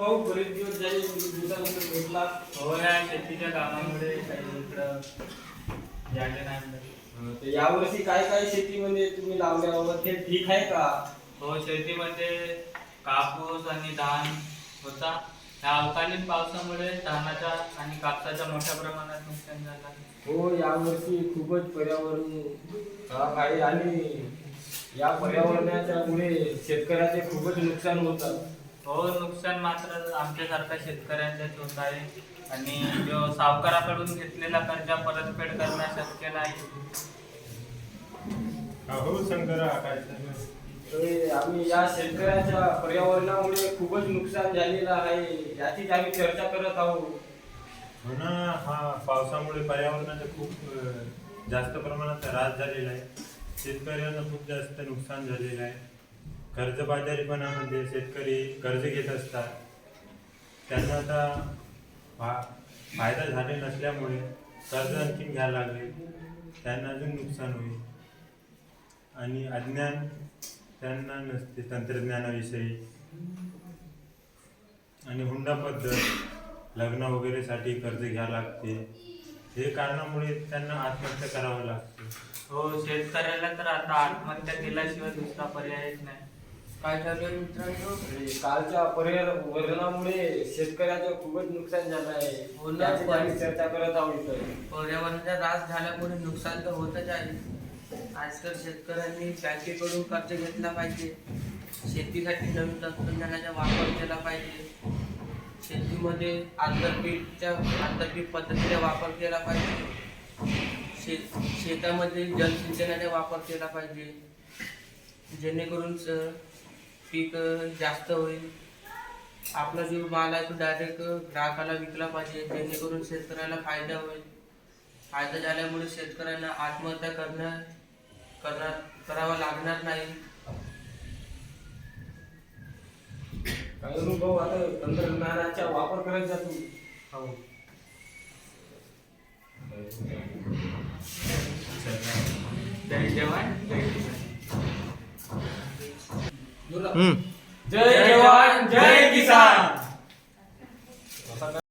भाऊ बरेच दिवस झाले दिवसानंतर भेटला. हो या शेतीच्या कामामुळे काही इकडं यायला नाही तर यावर्षी काय काय शेतीमध्ये तुम्ही लावल्यावर ते ठीक आहे का? हो शेतीमध्ये कापूस आणि धान होता. या अवकालीन पावसामुळे धानाच्या आणि कापसाच्या मोठ्या प्रमाणात नुकसान झालं. हो यावर्षी खूपच पर्यावरण आहे आणि या पर्यावरणाच्या मुळे शेतकऱ्याचे खूपच नुकसान होतं. हो नुकसान मात्र आमच्यासारख्या शेतकऱ्यांच्याच होत आहे. आणि जो सावकाराकडून घेतलेला कर्ज परतफेड करणं शक्य नाही. हो शंकर आम्ही या शेतकऱ्याच्या पर्यावरणामुळे खूपच नुकसान झालेलं आहे. याचीच आम्ही चर्चा करत आहोत. हो ना हा पावसामुळे पर्यावरणाचा खूप जास्त प्रमाणात ऱ्हास झालेला आहे. शेतकऱ्यांना खूप जास्त नुकसान झालेलं आहे. कर्जबाजारीपणामध्ये शेतकरी कर्ज घेत असतात. त्यांना आता फा फायदा झाले नसल्यामुळे कर्ज आणखीन घ्यायला लागले. त्यांना अजून नुकसान होईल. आणि अज्ञान त्यांना नसते तंत्रज्ञानाविषयी. आणि हुंडा पद्धत लग्न वगैरेसाठी कर्ज घ्यावं लागते. हे कारणामुळे त्यांना आत्महत्या करावं लागते. हो शेतकऱ्याला तर आता आत्महत्या केल्याशिवाय दुसरा पर्यायच नाही. काय आहे मित्रांनो? आणि कालच्या पर्यावरणामुळे शेतकऱ्याचं खूपच नुकसान झालं आहे. हो ना, आम्ही चर्चा करत आहोत इथं. पर्यावरणाचा ऱ्हास झाल्यामुळे नुकसान तर होतच आहे. आजकाल शेतकऱ्यांनी बँकेकडून कर्ज घेतला पाहिजे. शेतीसाठी नवीन तंत्रज्ञानाचा वापर केला पाहिजे. शेतीमध्ये आंतरपीकच्या आंतरपीक पद्धतीचा वापर केला पाहिजे. शेत शेतामध्ये जलसिंचनाचा वापर केला पाहिजे. जेणेकरून स- पीक जास्त होईल. आपला जो माल आहे तो डायरेक्ट ग्राहकाला विकला पाहिजे. जेणेकरून शेतकऱ्याला फायदा होईल. फायदा झाल्यामुळे शेतकऱ्यांना आत्महत्या करणं करा करावं लागणार नाही. काही अनुभव आता तंत्रज्ञानाचा वापर करत जातो हो. जय હમ. જય